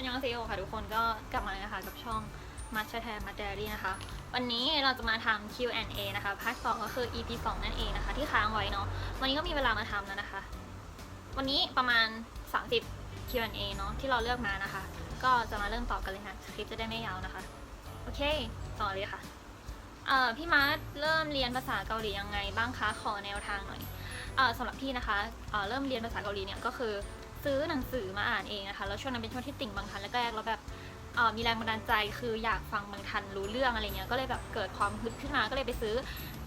อันยองเซโอค่ะทุกคนก็กลับมาแล้วนะคะกับช่องมัชแทนมาเดรี่นะคะ วันนี้เราจะมาทำ Q&A นะคะพาร์ทสองก็คือ EP 2 นั่นเองนะคะ ที่ค้างไว้เนาะวันนี้ก็มีเวลามาทำแล้วนะคะ วันนี้ประมาณ 30 Q&A เนาะที่เราเลือกมานะคะ ก็จะมาเริ่มตอบกันเลยค่ะคลิปจะได้ไม่ยาวนะคะ โอเคต่อเลยค่ะเอ่อพี่มาร์ทเริ่มเรียนภาษาเกาหลียังไงบ้างคะขอแนวทางหน่อยเอ่อสำหรับพี่นะคะเอ่อเริ่มเรียนภาษาเกาหลีเนี่ยก็คือ ซื้อหนังสือมาอ่านเองนะคะ แล้วช่วงนั้นเป็นช่วงที่ติ่งบางทันแรกๆแล้วแบบมีแรงบันดาลใจคืออยากฟังบางทันรู้เรื่องอะไรเงี้ยก็เลยแบบเกิดความฮึดขึ้นมาก็เลยไปซื้อ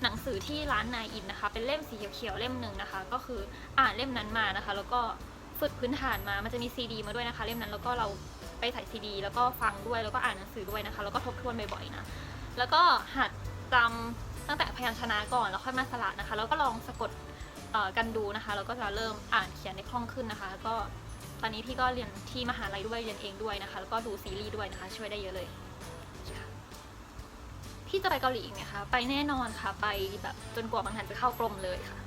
หนังสือที่ร้านนายอินนะคะ เป็นเล่มสีเขียวๆเล่มหนึ่งนะคะ ก็คืออ่านเล่มนั้นมานะคะ แล้วก็ฝึกพื้นฐานมามันจะมีซีดีมาด้วยนะคะ เล่มนั้นแล้วก็เราไปใส่ซีดีแล้วก็ฟังด้วยแล้วก็อ่านหนังสือด้วยนะคะ แล้วก็ทบทวนบ่อยๆนะแล้วก็หัดจำตั้งแต่พยัญชนะก่อนแล้วค่อยมาสลัดนะคะ แล้วก็ลองสะกด กันดูนะคะแล้วก็จะเริ่มอ่านเขียนได้คล่องขึ้นนะคะแล้วก็ตอนนี้พี่ก็เรียนที่มหาลัยด้วยเรียนเองด้วยนะคะ แล้วก็ดูซีรีส์ด้วยนะคะ ช่วยได้เยอะเลยพี่จะไปเกาหลีอีกไหมคะไปแน่นอนค่ะไปแบบจนกว่าบางทันจะเข้ากรมเลยค่ะ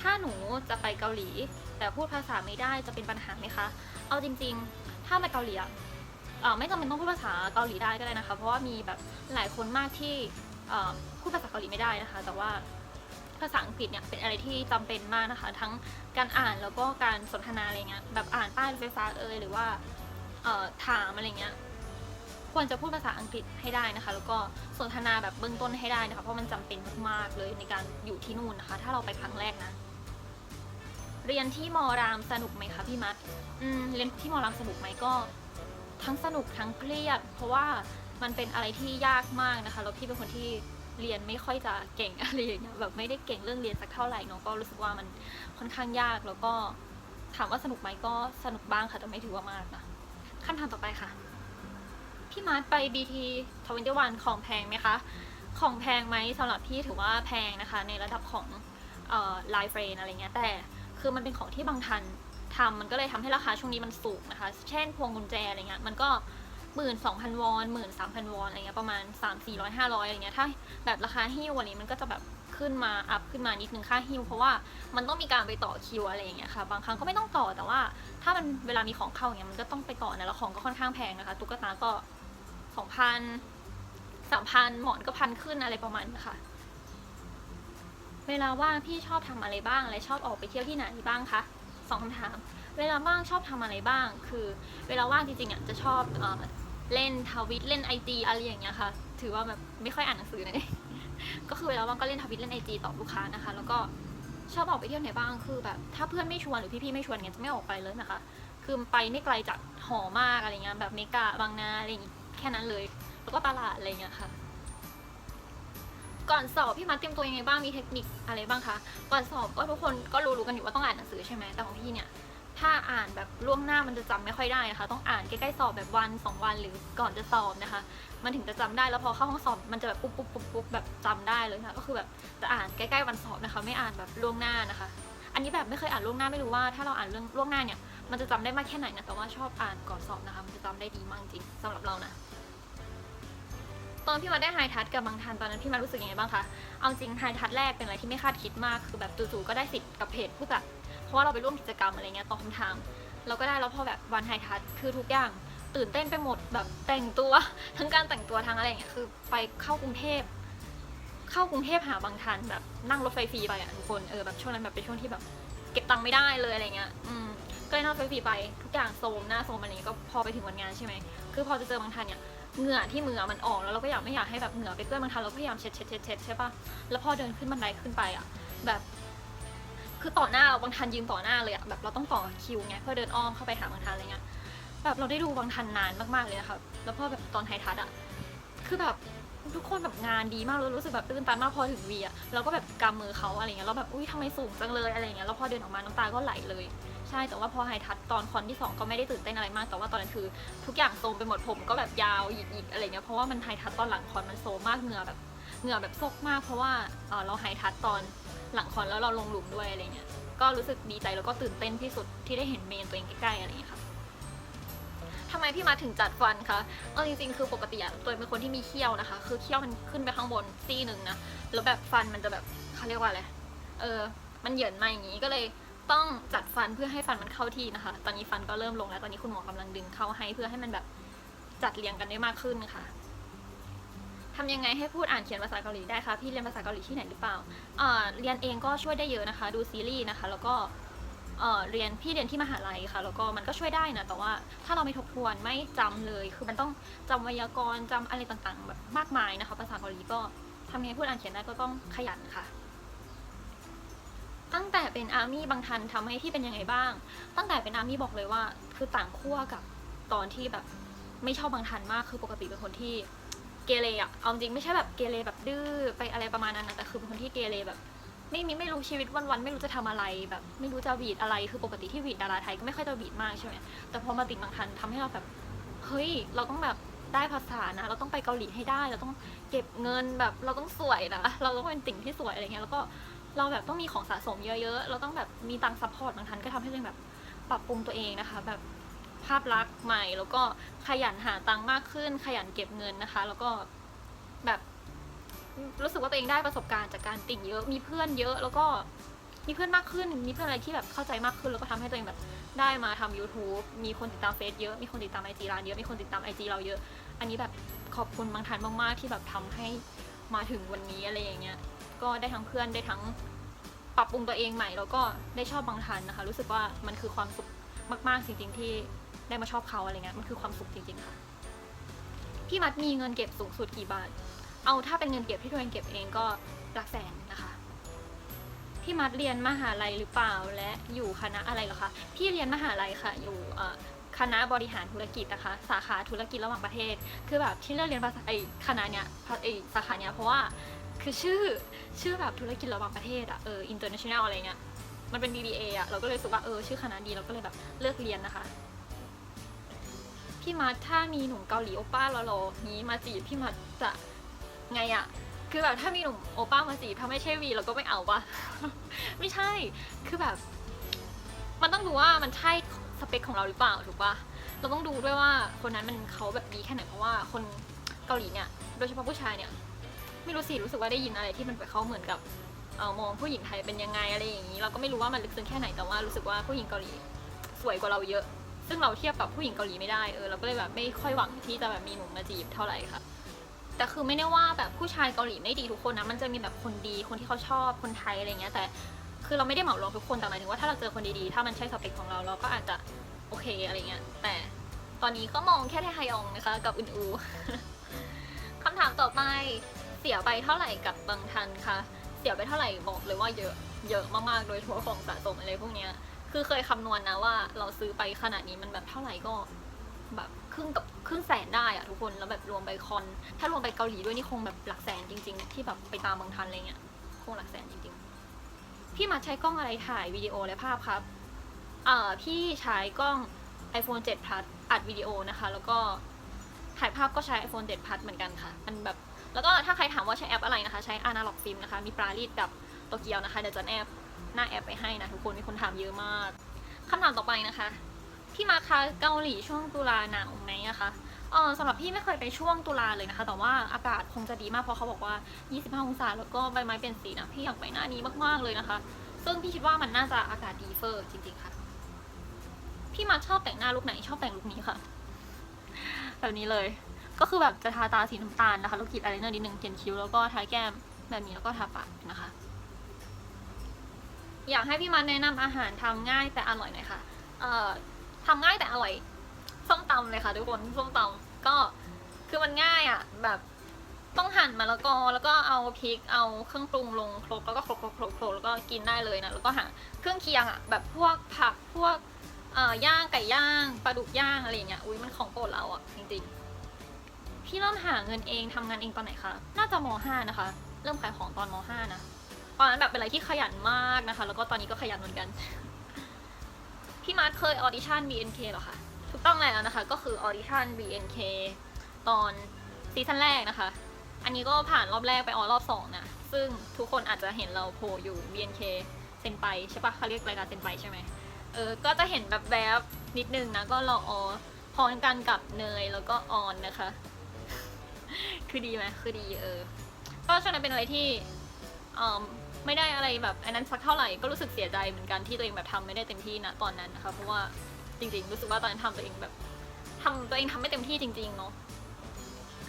ถ้าหนูจะไปเกาหลี แต่พูดภาษาไม่ได้จะเป็นปัญหาไหมคะ เอาจริง ๆ ถ้าไปเกาหลีอะเอ่อไม่จำเป็นต้องพูดภาษาเกาหลีได้ก็ได้นะคะ เพราะว่ามีแบบหลายคนมากที่พูดภาษาเกาหลีไม่ได้นะคะ แต่ว่า ภาษาอังกฤษเนี่ยเป็นอะไรที่จำเป็นมากนะคะ ทั้งการอ่านแล้วก็การสนทนาอะไรเงี้ยแบบอ่านป้ายรถไฟฟ้าเอยหรือว่าเอ่อถามอะไรเงี้ยควรจะพูดภาษาอังกฤษให้ได้นะคะ แล้วก็สนทนาแบบเบื้องต้นให้ได้นะคะ เพราะมันจำเป็นมากๆเลยในการอยู่ที่นู่นนะคะ ถ้าเราไปครั้งแรกนะเรียนที่มอรามสนุกไหมคะพี่มัดอืมเรียนที่มอรามสนุกไหมก็ ทั้งสนุกทั้งเครียด เพราะว่ามันเป็นอะไรที่ยากมากนะคะ แล้วพี่เป็นคนที่ เรียนไม่ค่อยจะเก่งอะไรอย่างเงี้ยแบบไม่ได้เก่งเรื่องเรียนสักเท่าไหร่เนาะก็รู้สึกว่ามันค่อนข้างยากแล้วก็ถามว่าสนุกไหมก็สนุกบ้างค่ะแต่ไม่ถือว่ามากนะขั้นตอนต่อไปค่ะ พี่มาร์ทไป BT 21ของแพงไหมคะ ของแพงไหมสำหรับพี่ถือว่าแพงนะคะ ในระดับของไลฟ์เฟรนอะไรเงี้ยแต่คือมันเป็นของที่บางทันทำมันก็เลยทำให้ราคาช่วงนี้มันสูงนะคะ เช่นพวงกุญแจอะไรเงี้ยมันก็ หมื่นสองพันวอนหมื่นสามพันวอนอะไรเงี้ยประมาณสามสี่ร้อยห้าร้อยอะไรเงี้ยถ้าแบบราคาหิ้ววันนี้มันก็จะแบบขึ้นมาอัพขึ้นมานิดนึงค่าหิ้วเพราะว่ามันต้องมีการไปต่อคิวอะไรอย่างเงี้ยค่ะ บางครั้งก็ไม่ต้องต่อแต่ว่า ถ้ามันเวลามีของเข้าอย่างเงี้ยมันก็ต้องไปต่อนะแล้วของก็ค่อนข้างแพงนะคะตุ๊กตาก็สองพันสามพันหมอนก็พันขึ้นอะไรประมาณนี้ค่ะ เวลาว่างพี่ชอบทำอะไรบ้างและชอบออกไปเที่ยวที่ไหนบ้างคะสองคำถาม เวลาว่างชอบทำอะไรบ้าง คือ เวลาว่างจริงๆอะจะชอบ เล่นทวิตเล่นไอจีอะไรอย่างเงี้ยค่ะ ถือว่าแบบไม่ค่อยอ่านหนังสือนะเนี่ยก็คือเวลาว่างก็เล่นทวิตเล่นไอจีตอบลูกค้านะคะ แล้วก็ชอบออกไปเที่ยวไหนบ้างคือแบบถ้าเพื่อนไม่ชวนหรือพี่ๆไม่ชวนเงี้ยจะไม่ออกไปเลยนะคะ คือไปไม่ไกลจากหอมากอะไรเงี้ยแบบเมกาบางนาอะไรอย่างงี้แค่นั้นเลย แล้วก็ตลาดอะไรเงี้ยค่ะ ก่อนสอบพี่มาเตรียมตัวยังไงบ้างมีเทคนิคอะไรบ้างคะก่อนสอบก็ทุกคนก็รู้ๆกันอยู่ว่าต้องอ่านหนังสือใช่ไหมแต่ของพี่เนี่ย ถ้าอ่านแบบล่วงหน้ามันจะจำไม่ค่อยได้นะคะ ต้องอ่านใกล้ๆสอบแบบวันสองวันหรือก่อนจะสอบนะคะ มันถึงจะจำได้แล้วพอเข้าห้องสอบมันจะแบบปุ๊บปุ๊บปุ๊บปุ๊บแบบจำได้เลยค่ะก็คือแบบจะอ่านใกล้ๆวันสอบนะคะ ไม่อ่านแบบล่วงหน้านะคะ อันนี้แบบไม่เคยอ่านล่วงหน้าไม่รู้ว่าถ้าเราอ่านเรื่องล่วงหน้าเนี่ยมันจะจำได้มากแค่ไหนนะแต่ว่าชอบอ่านก่อนสอบนะคะ มันจะจำได้ดีมากจริงสำหรับเรานะตอนพี่มาได้ไฮทัชกับบางทันตอนนั้นพี่มารู้สึกยังไงบ้างคะ เอาจริงไฮทัชแรกเป็นอะไรที่ไม่คาดคิดมากคือแบบจู่ๆก็ได้สิทธิ์กับเพจผู้จัด เพราะว่าเราไปร่วมกิจกรรมอะไรเงี้ยตอบคำถามเราก็ได้แล้วพอแบบวันไฮทัชคือทุกอย่างตื่นเต้นไปหมดแบบแต่งตัวทั้งการแต่งตัวทั้งอะไรอย่างเงี้ยคือไปเข้ากรุงเทพ เข้ากรุงเทพหาบางทันแบบนั่งรถไฟฟรีไปอะทุกคนเออแบบช่วงนั้นแบบเป็นช่วงที่แบบ เก็บตังค์ไม่ได้เลยอะไรเงี้ยอืมก็เลยนั่งรถไฟฟรีไปทุกอย่างโซมหน้าโซมอะไรเงี้ยก็พอไปถึงวันงานใช่ไหมคือพอจะเจอบางทันเนี่ยเหงื่อที่มือมันออกแล้วเราก็อยากไม่อยากให้แบบเหงื่อไปเปื้อนบางทันเราก็พยายามเช็ดเช็ดเช็ดเช็ดใช่ปะแล้วพอเดินขึ้นบันไดขึ้นไปอะแบบ คือต่อหน้าเราบางทันยืนต่อหน้าเลยอะแบบเราต้องต่อคิวไงเพื่อเดินอ้อมเข้าไปหาบางทันอะไรเงี้ยแบบเราได้ดูบางทันนานมากๆเลยนะคะแล้วพอแบบตอนไททัศอะคือแบบทุกคนแบบงานดีมากเลยรู้สึกแบบตื้นตันมากพอถึงวีอะเราก็แบบกำมือเขาอะไรเงี้ยแล้วแบบอุ้ยทำไมสูงจังเลยอะไรเงี้ยแล้วพอเดินออกมาน้ำตาก็ไหลเลย ใช่แต่ว่าพอไฮทัชตอนคอนที่สองก็ไม่ได้ตื่นเต้นอะไรมาก แต่ว่าตอนนั้นคือ ทุกอย่างโซมไปหมดผมก็แบบยาวหยิกๆอะไรเงี้ยเพราะว่ามันไฮทัชตอนหลังคอนมันโซมมากเหงื่อแบบเหงื่อแบบซกมาก เพราะว่าเอ่อเราไฮทัชตอน หลังคอนแล้วเราลงหลุมด้วยอะไรเงี้ย ก็รู้สึกดีใจแล้วก็ตื่นเต้นที่สุดที่ได้เห็นเมนตัวเองใกล้ๆอะไรอย่างเงี้ยค่ะทำไมพี่มาถึงจัดฟันคะเอาจริงๆ คือปกติอะตัวเองเป็นคนที่มีเขี้ยวนะคะ คือเขี้ยวมันขึ้นไปข้างบนซี่หนึ่งนะ แล้วแบบฟันมันจะแบบเขาเรียกว่าอะไร เออ มันเหยินมาอย่างงี้ก็เลยต้องจัดฟันเพื่อให้ฟันมันเข้าที่นะคะ ตอนนี้ฟันก็เริ่มลงแล้ว ตอนนี้คุณหมอกำลังดึงเข้าให้เพื่อให้มันแบบจัดเรียงกันได้มากขึ้นค่ะ ทำยังไงให้พูดอ่านเขียนภาษาเกาหลีได้คะพี่เรียนภาษาเกาหลีที่ไหนหรือเปล่าเรียนเองก็ช่วยได้เยอะนะคะ ดูซีรีส์นะคะ แล้วก็เอ่อเรียนพี่เรียนที่มหาลัยค่ะ แล้วก็มันก็ช่วยได้นะ แต่ว่าถ้าเราไม่ทบทวนไม่จำเลย คือมันต้องจำไวยากรณ์จำอะไรต่างๆ แบบมากมายนะคะ ภาษาเกาหลีก็ทำยังไงพูดอ่านเขียนได้ก็ต้องขยันค่ะ ตั้งแต่เป็นอาร์มี่บางทันทำให้พี่เป็นยังไงบ้าง ตั้งแต่เป็นอาร์มี่บอกเลยว่า คือต่างขั้วกับตอนที่แบบไม่ชอบบางทันมาก คือปกติเป็นคนที่ เกเรอะเอาจริงไม่ใช่แบบเกเรแบบดื้อไปอะไรประมาณนั้นนะแต่คือเป็นคนที่เกเรแบบ ไม่มีไม่รู้ชีวิตวันๆไม่รู้จะทำอะไรแบบ ไม่รู้จะหวีดอะไรคือปกติที่หวีดดาราไทยก็ไม่ค่อยจะหวีดมากใช่ไหมแต่พอมาติดบางทันทำให้เราแบบเฮ้ยเราต้องแบบได้ภาษานะ เราต้องไปเกาหลีให้ได้ เราต้องเก็บเงินแบบ เราต้องสวยนะเราต้องเป็นติ่งที่สวยอะไรเงี้ยแล้วก็เราแบบต้องมีของสะสมเยอะๆ เราต้องแบบมีตังค์ซัพพอร์ตบางทันก็ทำให้ตัวเองแบบปรับปรุงตัวเองนะคะ แบบ ภาพลักษณ์ใหม่ แล้วก็ขยันหาตังค์มากขึ้น ขยันเก็บเงินนะคะ แล้วก็แบบรู้สึกว่าตัวเองได้ประสบการณ์จากการติ่งเยอะ มีเพื่อนเยอะ แล้วก็มีเพื่อนมากขึ้น มีเพื่อนอะไรที่แบบเข้าใจมากขึ้น แล้วก็ทำให้ตัวเองแบบได้มาทำ YouTube มีคนติดตามเฟซเยอะ มีคนติดตามไอจีร้านเยอะ มีคนติดตามไอจีเราเยอะ อันนี้แบบขอบคุณบางทันมากๆ ที่แบบทำให้มาถึงวันนี้อะไรอย่างเงี้ย ก็ได้ทั้งเพื่อนได้ทั้งปรับปรุงตัวเองใหม่ แล้วก็ได้ชอบบางทันนะคะ รู้สึกว่ามันคือความสุขมาก ๆ จริง ๆ ที่ ได้มาชอบเขาอะไรเงี้ยมันคือความสุขจริงๆค่ะพี่มัดมีเงินเก็บสูงสุดกี่บาท เอาถ้าเป็นเงินเก็บที่ตัวเองเก็บเองก็หลักแสนนะคะพี่มัดเรียนมหาลัยหรือเปล่าและอยู่คณะอะไรเหรอคะพี่เรียนมหาลัยค่ะ อยู่คณะบริหารธุรกิจนะคะ สาขาธุรกิจระหว่างประเทศ คือแบบที่เลือกเรียนภาษาไอคณะเนี้ยไอสาขาเนี้ยเพราะว่าคือชื่อชื่อแบบธุรกิจระหว่างประเทศอะเออ international อะไรเงี้ยมันเป็น BBA อะเราก็เลยรู้สึกว่าเออชื่อคณะดีเราก็เลยแบบเลือกเรียนนะคะ พี่มัดถ้ามีหนุ่มเกาหลีโอป้าหล่อๆนี้มาจีบพี่มัดจะไงอะคือแบบถ้ามีหนุ่มโอป้ามาจีบถ้าไม่ใช่วีเราก็ไม่เอาปะไม่ใช่คือแบบ มันต้องดูว่ามันใช่สเปคของเราหรือเปล่าถูกปะเราต้องดูด้วยว่าคนนั้นมันเขาแบบดีแค่ไหนเพราะว่าคนเกาหลีเนี่ยโดยเฉพาะผู้ชายเนี่ย ไม่รู้สิรู้สึกว่าได้ยินอะไรที่มันไปเขาเหมือนกับเออมองผู้หญิงไทยเป็นยังไงอะไรอย่างนี้ เราก็ไม่รู้ว่ามันลึกซึ้งแค่ไหนแต่ว่ารู้สึกว่าผู้หญิงเกาหลีสวยกว่าเราเยอะ ซึ่งเราเทียบกับผู้หญิงเกาหลีไม่ได้เออเราก็เลยแบบไม่ค่อยหวังที่จะแบบมีหนุ่มมาจีบเท่าไหร่ค่ะ แต่คือไม่ได้ว่าแบบผู้ชายเกาหลีไม่ดีทุกคนนะมันจะมีแบบคนดีคนที่เขาชอบคนไทยอะไรเงี้ยแต่คือเราไม่ได้เหมารวมทุกคนแต่หมายถึงว่าถ้าเราเจอคนดีๆ ถ้ามันใช่สเปคของเราเราก็อาจจะโอเคอะไรเงี้ยแต่ตอนนี้ก็มองแค่ไทยองนะคะ กับอุนอูคำถามต่อไปเสียไปเท่าไหร่กับบางทันคะเสียไปเท่าไหร่บอกเลยว่าเยอะเยอะมากๆโดยเฉพาะของสะสมอะไรพวกเนี้ย คือเคยคำนวณนะว่าเราซื้อไปขนาดนี้มันแบบเท่าไหร่ก็แบบครึ่งกับครึ่งแสนได้อะทุกคนแล้วแบบรวมไปคอน ถ้ารวมไปเกาหลีด้วยนี่คงแบบหลักแสนจริง ๆ ที่แบบไปตามบางทันอะไรเงี้ยคงหลักแสนจริงๆ พี่มาใช้กล้องอะไรถ่ายวิดีโอและภาพครับเอ่อพี่ใช้กล้อง iPhone 7 Plus อัดวิดีโอนะคะ แล้วก็ถ่ายภาพก็ใช้ iPhone 7 Plus เหมือนกันค่ะ มันแบบ แล้วก็ถ้าใครถามว่าใช้แอปอะไรนะคะ ใช้ Analog Film นะคะ มีปราลีดกับโตเกียวนะคะ เดี๋ยวจะแนบ หน้าแอปไปให้นะทุกคนมีคนถามเยอะมากคำถามต่อไปนะคะ พี่มาคะเกาหลีช่วงตุลาหนาวไหมอะคะเออสำหรับพี่ไม่เคยไปช่วงตุลาเลยนะคะ แต่ว่าอากาศคงจะดีมากเพราะเขาบอกว่า 25 องศาแล้วก็ใบไม้เปลี่ยนสีนะพี่อยากไปหน้านี้มากๆเลยนะคะ ซึ่งพี่คิดว่ามันน่าจะอากาศดีเฟอร์จริง ๆค่ะ พี่มาชอบแต่งหน้าลุคไหนชอบแต่งลุคนี้ค่ะ แบบนี้เลย ก็คือแบบจะทาตาสีน้ำตาลนะคะแล้วกรีดอายไลเนอร์นิดนึงเขียนคิ้วแล้วก็ทาแก้มแบบนี้แล้วก็ทาปากนะคะ อยากให้พี่มาแนะนำอาหารทำง่ายแต่อร่อยหน่อยค่ะ เอ่อทำง่ายแต่อร่อยส้มตำเลยค่ะทุกคนส้มตำก็คือมันง่ายอะแบบต้องหั่นมะละกอแล้วก็เอาพริกเอาเครื่องปรุงลงครกแล้วก็ครกครกครกครกแล้วก็กินได้เลยนะแล้วก็หาเครื่องเคียงอะแบบพวกผักพวกเอ่อย่างไก่ย่างปลาดุกย่างอะไรอย่างเงี้ยอุ้ยมันของโปรดเราอะจริงๆพี่เริ่มหาเงินเองทำงานเองตอนไหนคะน่าจะม .5 นะคะ เริ่มขายของตอนม .5 นะ ตอนนั้นแบบเป็นอะไรที่ขยันมากนะคะ แล้วก็ตอนนี้ก็ขยันเหมือนกัน พี่มาร์ทเคยออดิชั่น BNK เหรอคะถูกต้องแล้วนะคะ ก็คือออดิชั่น BNK ตอนซีซั่นแรกนะคะ อันนี้ก็ผ่านรอบแรกไปออรอบสองนะ ซึ่งทุกคนอาจจะเห็นเราโผล่อยู่ BNK เซนไปใช่ปะเขาเรียกรายการเซนไปใช่ไหมเออ ก็จะเห็นแบบแบบนิดนึงนะ ก็รออพร้อมกันกับเนยแล้วก็ออนนะคะ คือดีไหมคือดีเออ ก็ช่วงนั้นเป็นอะไรที่เออ ไม่ได้อะไรแบบอันนั้นสักเท่าไหร่ก็รู้สึกเสียใจเหมือนกันที่ตัวเองแบบทำไม่ได้เต็มที่นะตอนนั้นนะคะเพราะว่าจริงๆ รู้สึกว่าตอนนั้นทำตัวเองแบบทำตัวเองทำไม่เต็มที่จริงๆเนาะ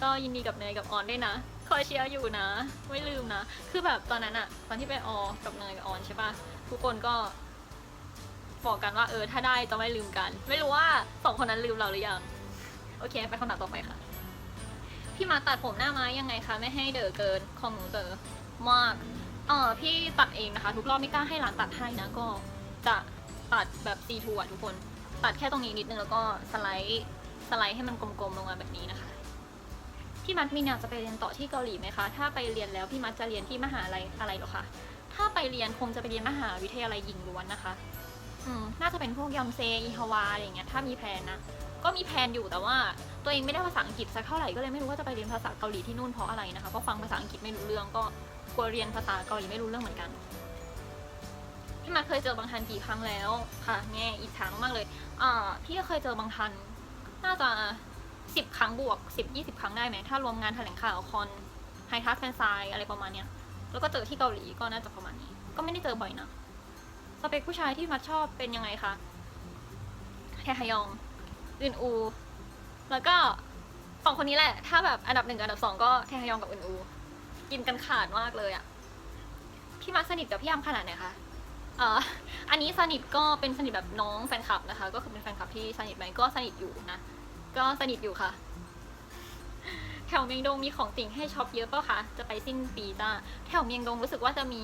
ก็ยินดีกับเนยกับออนด้วยนะคอยเชียร์อยู่นะ ไม่ลืมนะ คือแบบตอนนั้นอะตอนที่ไปออกับเนยกับออนใช่ปะทุกคนก็บอกกันว่าเออถ้าได้จะไม่ลืมกัน ไม่รู้ว่าสองคนนั้นลืมเราหรือยังโอเค ไปคำถามต่อไปค่ะ พี่มาตัดผมหน้าไม้ยังไงคะ ไม่ให้เด๋อเกินของหนูเด๋อมาก เออพี่ตัดเองนะคะ ทุกรอบไม่กล้าให้ร้านตัดให้นะก็จะตัดแบบซีทูอะทุกคน ตัดแค่ตรงนี้นิดนึงแล้วก็สไลด์สไลด์ให้มันกลมๆลงมาแบบนี้นะคะพี่มัดมีแนวจะไปเรียนต่อที่เกาหลีไหมคะ ถ้าไปเรียนแล้วพี่มัดจะเรียนที่มหาลัยอะไรหรอคะ ถ้าไปเรียนคงจะไปเรียนมหาวิทยาลัยหญิงล้วนนะคะ อืม น่าจะเป็นพวกยองเซอิฮาวาอะไรอย่างเงี้ย ถ้ามีแพลนนะ ก็มีแพลนอยู่แต่ว่าตัวเองไม่ได้ภาษาอังกฤษสักเท่าไหร่ก็เลยไม่รู้ว่าจะไปเรียนภาษาเกาหลีที่นู่นเพราะอะไรนะคะเพราะฟังภาษาอังกฤษไม่รู้เรื่องก็ กลัวเรียนภาษาเกาหลีไม่รู้เรื่องเหมือนกันพี่มาเคยเจอบางทันกี่ครั้งแล้วค่ะแง่อีกครั้งมากเลยอ่าพี่ก็เคยเจอบางทัน น่าจะสิบครั้งบวกสิบยี่สิบครั้งได้ไหมถ้ารวมงานแถลงข่าวคอนไฮทัสแฟนไซอะไรประมาณเนี้ยแล้วก็เจอที่เกาหลีก็น่าจะประมาณนี้ ก็ไม่ได้เจอบ่อยนะสเปคผู้ชายที่มัดชอบเป็นยังไงคะแทฮยองอึนอู แล้วก็สองคนนี้แหละ ถ้าแบบอันดับหนึ่งอันดับสองก็แทฮยองกับอึนอู กินกันขาดมากเลยอะพี่มัดสนิทกับพี่ยามขนาดไหนคะเอ่ออันนี้สนิทก็เป็นสนิทแบบน้องแฟนคลับนะคะ ก็คือเป็นแฟนคลับที่สนิทไหมก็สนิทอยู่นะ ก็สนิทอยู่ค่ะ แถวเมียงดงมีของติ่งให้ช็อปเยอะเปล่าคะ จะไปสิ้นปีจ้า แถวเมียงดงรู้สึกว่าจะมี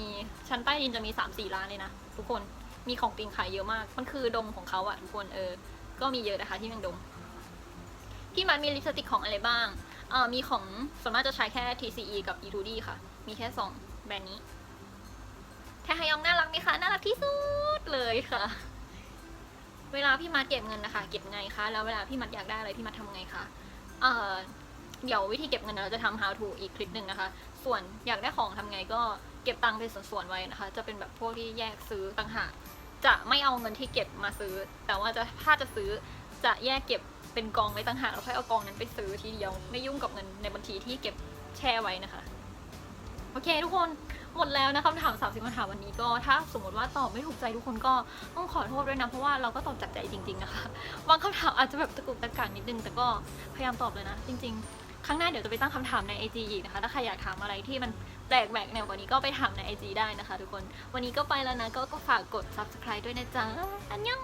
ชั้นใต้ดินจะมีสามสี่ร้านเลยนะทุกคน มีของติ่งขายเยอะมาก มันคือดงของเขาอะทุกคน เออ ก็มีเยอะนะคะที่เมียงดง พี่มันมีลิปสติกของอะไรบ้าง อ่อมีของส่วนมากจะใช้แค่ TCE กับ E2D ค่ะ มีแค่สองแบรนด์นี้ แทฮยองน่ารักไหมคะ น่ารักที่สุดเลยค่ะ เวลาพี่มัดเก็บเงินนะคะ เก็บไงคะ แล้วเวลาพี่มัดอยากได้อะไรพี่มัดทำไงคะ เอ่อ เดี๋ยววิธีเก็บเงินเราจะทำ how to อีกคลิปหนึ่งนะคะ ส่วนอยากได้ของทำไงก็เก็บตังค์เป็นส่วนๆไว้นะคะ จะเป็นแบบพวกที่แยกซื้อต่างหาก จะไม่เอาเงินที่เก็บมาซื้อ แต่ว่าจะถ้าจะซื้อจะแยกเก็บ เป็นกองไว้ต่างหากแล้วค่อยเอากองนั้นไปซื้อทีเดียว ไม่ยุ่งกับเงินในบัญชีที่เก็บแช่ไว้นะคะ โอเค ทุกคนหมดแล้วนะคำถามสามสิบคำถามวันนี้ก็ถ้าสมมติว่าตอบไม่ถูกใจทุกคนก็ต้องขอโทษด้วยนะเพราะว่าเราก็ตอบจากใจจริง ๆนะคะบางคำถามอาจจะแบบตะกุกตะกักนิดนึงแต่ก็พยายามตอบเลยนะ จริง ๆ ครั้งหน้าเดี๋ยวจะไปตั้งคำถามใน IG อีกนะคะ ถ้าใครอยากถามอะไรที่มันแปลกแหวกแนวกว่านี้ก็ไปถามใน IG ได้นะคะ ทุกคนวันนี้ก็ไปแล้วนะก็ก็ฝากกด subscribe ด้วยนะจ๊ะอันยัง